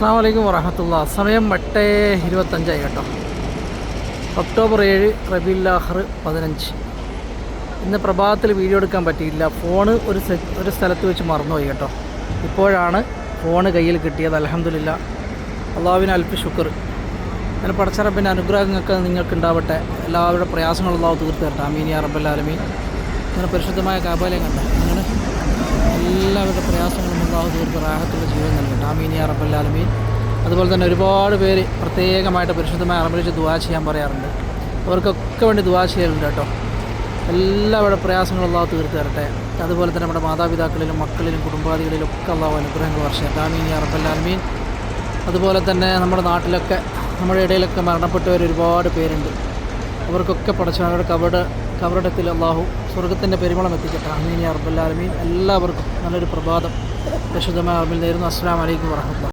അസ്സാം വലൈക്കും വറഹമത്തുള്ള സമയം എട്ട് ഇരുപത്തഞ്ചായി കേട്ടോ. ഒക്ടോബർ ഏഴ് റബില്ലാഹർ പതിനഞ്ച്. ഇന്ന് പ്രഭാതത്തിൽ വീഡിയോ എടുക്കാൻ പറ്റിയില്ല ഫോണ് ഒരു ഒരു സ്ഥലത്ത് വെച്ച് മറന്നുപോയി കേട്ടോ. ഇപ്പോഴാണ് ഫോണ് കയ്യിൽ കിട്ടിയത്. അലഹമില്ല അള്ളാഹുവിന് അല്പ ശുക്ർ. അങ്ങനെ പടച്ചറപ്പിന്റെ അനുഗ്രഹങ്ങൾക്ക് നിങ്ങൾക്ക് ഉണ്ടാവട്ടെ എല്ലാവരുടെ പ്രയാസങ്ങളും അള്ളാഹു തീർത്ത് തരട്ടെ. അമീൻ യാ റബ്ബല്ലാലമീൻ അങ്ങനെ പരിശുദ്ധമായ കാബാലയം കണ്ട. അങ്ങനെ അള്ളാഹു റാഹത്തുള്ള ജീവൻ നൽകട്ടെ. ആമീൻ യാ അതുപോലെ തന്നെ ഒരുപാട് പേര് പ്രത്യേകമായിട്ട് പരിശുദ്ധമായ അറബിച്ച് ദുവാ ചെയ്യാൻ പറയാറുണ്ട്. അവർക്കൊക്കെ വേണ്ടി ദുവാ ചെയ്യലുണ്ട് കേട്ടോ. എല്ലാവരുടെ പ്രയാസങ്ങളും അള്ളാഹു തീർത്ത് തരട്ടെ. അതുപോലെ തന്നെ നമ്മുടെ മാതാപിതാക്കളിലും മക്കളിലും കുടുംബാദികളിലും ഒക്കെ അള്ളാഹു അനുഗ്രഹങ്ങൾ വർഷത്തെ ആമീൻ യാ അതുപോലെ തന്നെ നമ്മുടെ നാട്ടിലൊക്കെ നമ്മുടെ ഇടയിലൊക്കെ മരണപ്പെട്ടവർ ഒരുപാട് പേരുണ്ട്. അവർക്കൊക്കെ പടച്ചവരുടെ കവട് കവറിടത്തിൽ അള്ളാഹു സ്വർഗത്തിന്റെ പെരുമളം എത്തിക്കട്ടെ. അമീൻ യാ എല്ലാവർക്കും നല്ലൊരു പ്രഭാതം. أشهد ما أعمل السلام عليكم ورحمة الله.